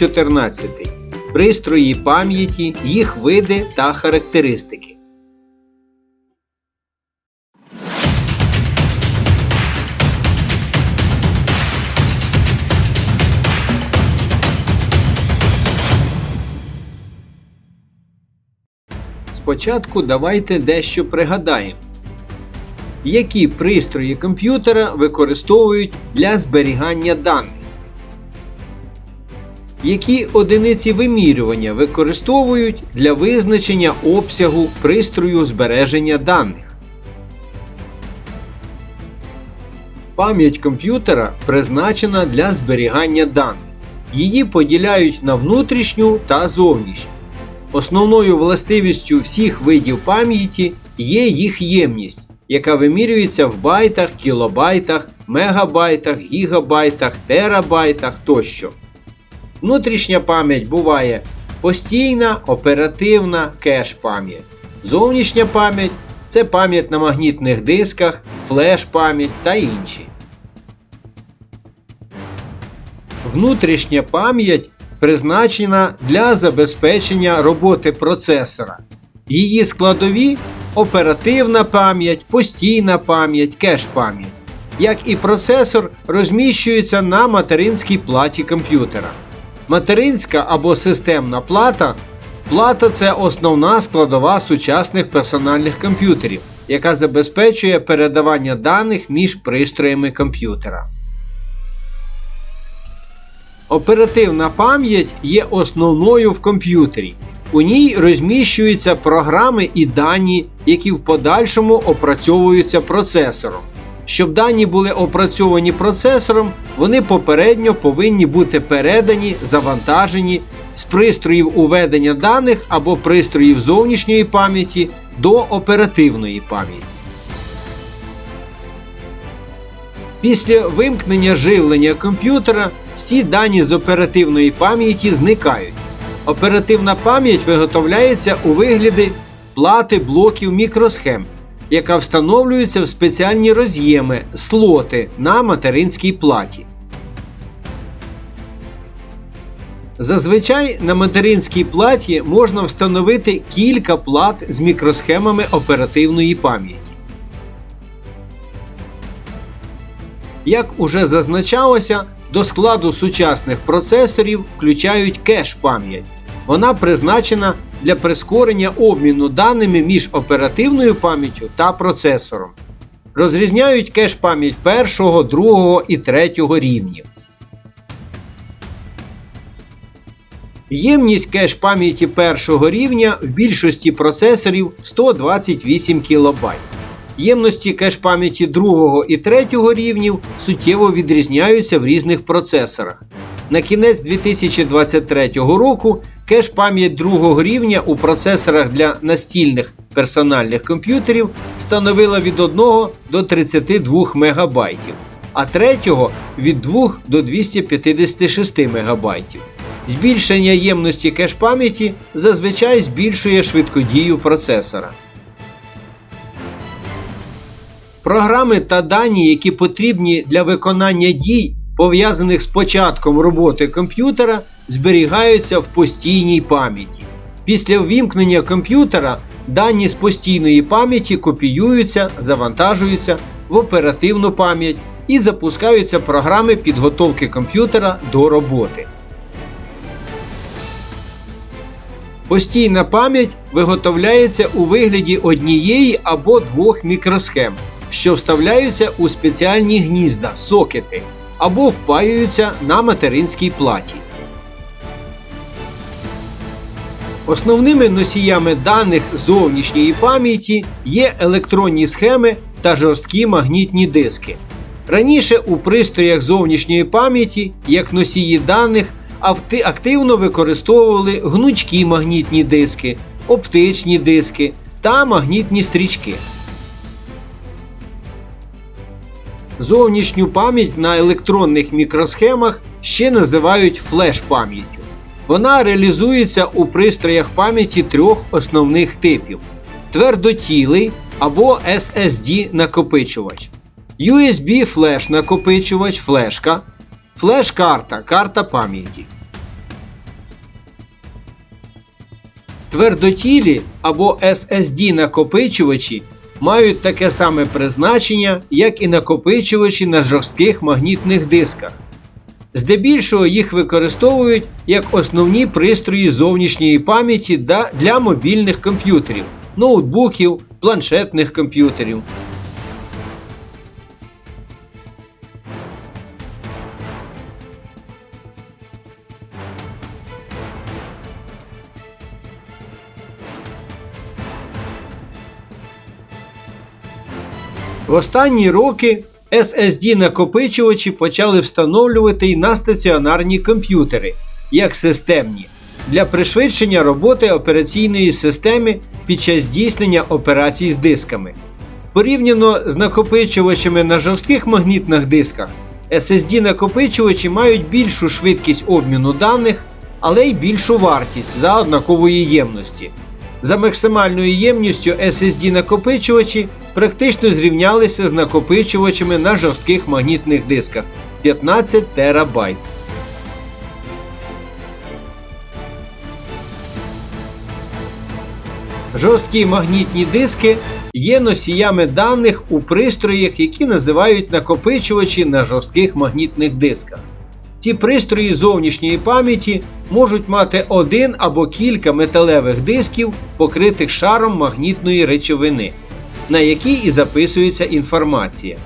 Урок 14. Пристрої пам'яті, їх види та характеристики. Спочатку давайте дещо пригадаємо. Які пристрої комп'ютера використовують для зберігання даних? Які одиниці вимірювання використовують для визначення обсягу пристрою збереження даних? Пам'ять комп'ютера призначена для зберігання даних. Її поділяють на внутрішню та зовнішню. Основною властивістю всіх видів пам'яті є їх ємність, яка вимірюється в байтах, кілобайтах, мегабайтах, гігабайтах, терабайтах тощо. Внутрішня пам'ять буває постійна, оперативна кеш-пам'ять. Зовнішня пам'ять це пам'ять на магнітних дисках, флеш-пам'ять та інші. Внутрішня пам'ять призначена для забезпечення роботи процесора. Її складові оперативна пам'ять, постійна пам'ять, кеш-пам'ять. Як і процесор, розміщуються на материнській платі комп'ютера. Материнська або системна плата плата це основна складова сучасних персональних комп'ютерів, яка забезпечує передавання даних між пристроями комп'ютера. Оперативна пам'ять є основною в комп'ютері. У ній розміщуються програми і дані, які в подальшому опрацьовуються процесором. Щоб дані були опрацьовані процесором, вони попередньо повинні бути передані, завантажені з пристроїв уведення даних або пристроїв зовнішньої пам'яті до оперативної пам'яті. Після вимкнення живлення комп'ютера всі дані з оперативної пам'яті зникають. Оперативна пам'ять виготовляється у вигляді плати блоків мікросхем, яка встановлюється в спеціальні роз'єми слоти на материнській платі. Зазвичай на материнській платі можна встановити кілька плат з мікросхемами оперативної пам'яті. Як уже зазначалося, до складу сучасних процесорів включають кеш-пам'ять. Вона призначена для прискорення обміну даними між оперативною пам'яттю та процесором. Розрізняють кеш-пам'ять першого, другого і третього рівнів. Ємність кеш-пам'яті першого рівня в більшості процесорів 128 кБ. Ємності кеш-пам'яті другого і третього рівнів суттєво відрізняються в різних процесорах. На кінець 2023 року кеш-пам'ять другого рівня у процесорах для настільних персональних комп'ютерів становила від 1 до 32 МБ, а третього від 2 до 256 МБ. Збільшення ємності кеш-пам'яті зазвичай збільшує швидкодію процесора. Програми та дані, які потрібні для виконання дій, пов'язаних з початком роботи комп'ютера, зберігаються в постійній пам'яті. Після ввімкнення комп'ютера дані з постійної пам'яті копіюються, завантажуються в оперативну пам'ять і запускаються програми підготовки комп'ютера до роботи. Постійна пам'ять виготовляється у вигляді однієї або двох мікросхем, що вставляються у спеціальні гнізда сокети або впаюються на материнській платі. Основними носіями даних зовнішньої пам'яті є електронні схеми та жорсткі магнітні диски. Раніше у пристроях зовнішньої пам'яті, як носії даних, активно використовували гнучкі магнітні диски, оптичні диски та магнітні стрічки. Зовнішню пам'ять на електронних мікросхемах ще називають флеш-пам'яттю. Вона реалізується у пристроях пам'яті трьох основних типів: твердотілий або SSD накопичувач, USB флеш накопичувач флешка, флеш-карта карта пам'яті. Твердотілі або SSD накопичувачі мають таке саме призначення, як і накопичувачі на жорстких магнітних дисках. Здебільшого їх використовують як основні пристрої зовнішньої пам'яті для мобільних комп'ютерів, ноутбуків, планшетних комп'ютерів. В останні роки SSD накопичувачі почали встановлювати й на стаціонарні комп'ютери як системні для пришвидшення роботи операційної системи під час здійснення операцій з дисками. Порівняно з накопичувачами на жорстких магнітних дисках, SSD накопичувачі мають більшу швидкість обміну даних, але й більшу вартість за однакової ємності. За максимальною ємністю SSD накопичувачі практично зрівнялися з накопичувачами на жорстких магнітних дисках 15 терабайт. Жорсткі магнітні диски є носіями даних у пристроях, які називають накопичувачі на жорстких магнітних дисках. Ці пристрої зовнішньої пам'яті можуть мати один або кілька металевих дисків, покритих шаром магнітної речовини, на якій і записується інформація.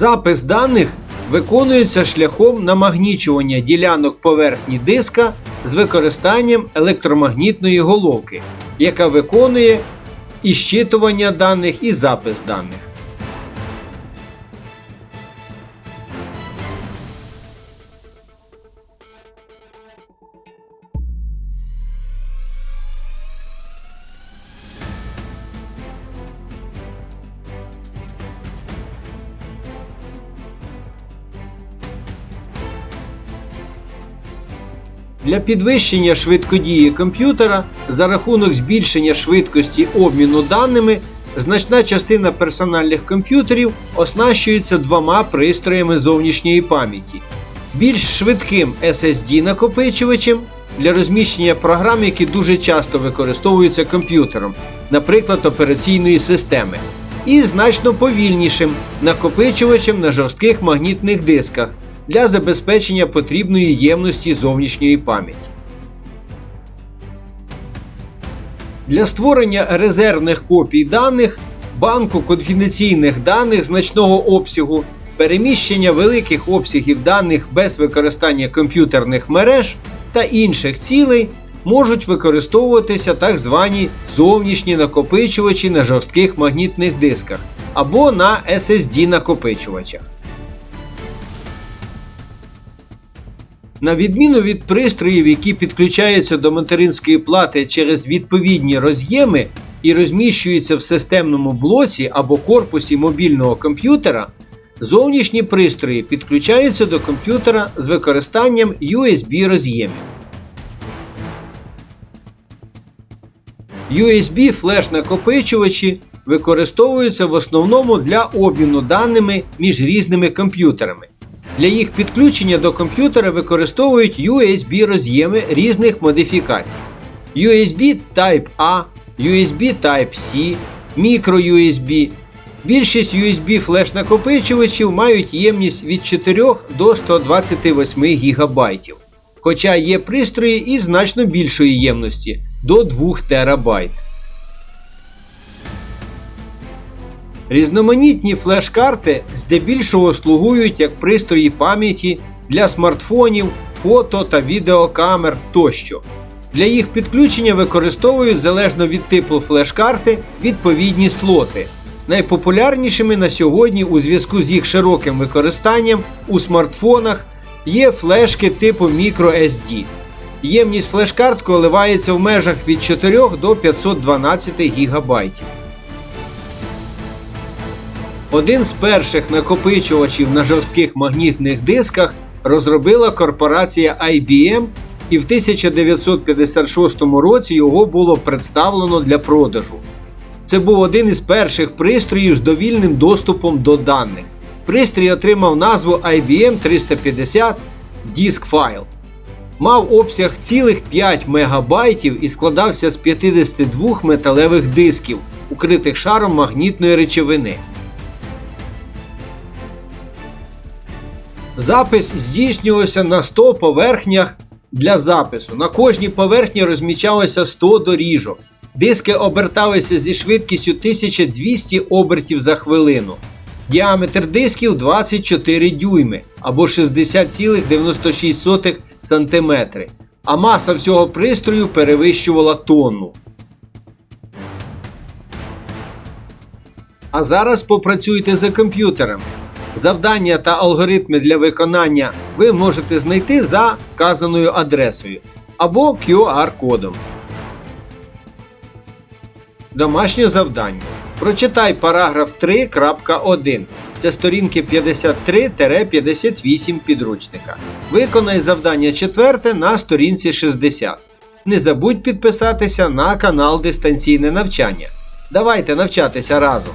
Запис даних виконується шляхом намагнічування ділянок поверхні диска з використанням електромагнітної головки, яка виконує і щитування даних, і запис даних. Для підвищення швидкодії комп'ютера за рахунок збільшення швидкості обміну даними значна частина персональних комп'ютерів оснащується двома пристроями зовнішньої пам'яті, більш швидким SSD накопичувачем для розміщення програм, які дуже часто використовуються комп'ютером, наприклад, операційної системи, і значно повільнішим накопичувачем на жорстких магнітних дисках для забезпечення потрібної ємності зовнішньої пам'яті. Для створення резервних копій даних, банку конфіденційних даних значного обсягу, переміщення великих обсягів даних без використання комп'ютерних мереж та інших цілей можуть використовуватися так звані зовнішні накопичувачі на жорстких магнітних дисках або на SSD накопичувачах. На відміну від пристроїв, які підключаються до материнської плати через відповідні роз'єми і розміщуються в системному блоці або корпусі мобільного комп'ютера, зовнішні пристрої підключаються до комп'ютера з використанням USB роз'ємів. USB флеш-накопичувачі використовуються в основному для обміну даними між різними комп'ютерами. Для їх підключення до комп'ютера використовують USB роз'єми різних модифікацій. USB Type-A, USB Type-C, microUSB. Більшість USB флеш-накопичувачів мають ємність від 4 до 128 ГБ. Хоча є пристрої із значно більшої ємності до 2 ТБ. Різноманітні флеш-карти здебільшого слугують як пристрої пам'яті для смартфонів, фото та відеокамер тощо. Для їх підключення використовують залежно від типу флеш-карти відповідні слоти. Найпопулярнішими на сьогодні у зв'язку з їх широким використанням у смартфонах є флешки типу microSD. Ємність флеш-карт коливається в межах від 4 до 512 ГБ. Один з перших накопичувачів на жорстких магнітних дисках розробила корпорація IBM, і в 1956 році його було представлено для продажу. Це був один із перших пристроїв з довільним доступом до даних. Пристрій отримав назву IBM 350 Disk File. Мав обсяг цілих 5 МБ і складався з 52 металевих дисків, укритих шаром магнітної речовини. Запис здійснювався на 100 поверхнях для запису. На кожній поверхні розміщалося 100 доріжок. Диски оберталися зі швидкістю 1200 обертів за хвилину. Діаметр дисків 24 дюйми або 60,96 см, а маса всього пристрою перевищувала тонну. А зараз попрацюйте за комп'ютером. Завдання та алгоритми для виконання ви можете знайти за вказаною адресою або QR-кодом. Домашнє завдання. Прочитай параграф 3.1. Це сторінки 53-58 підручника. Виконай завдання четверте на сторінці 60. Не забудь підписатися на канал Дистанційне навчання. Давайте навчатися разом.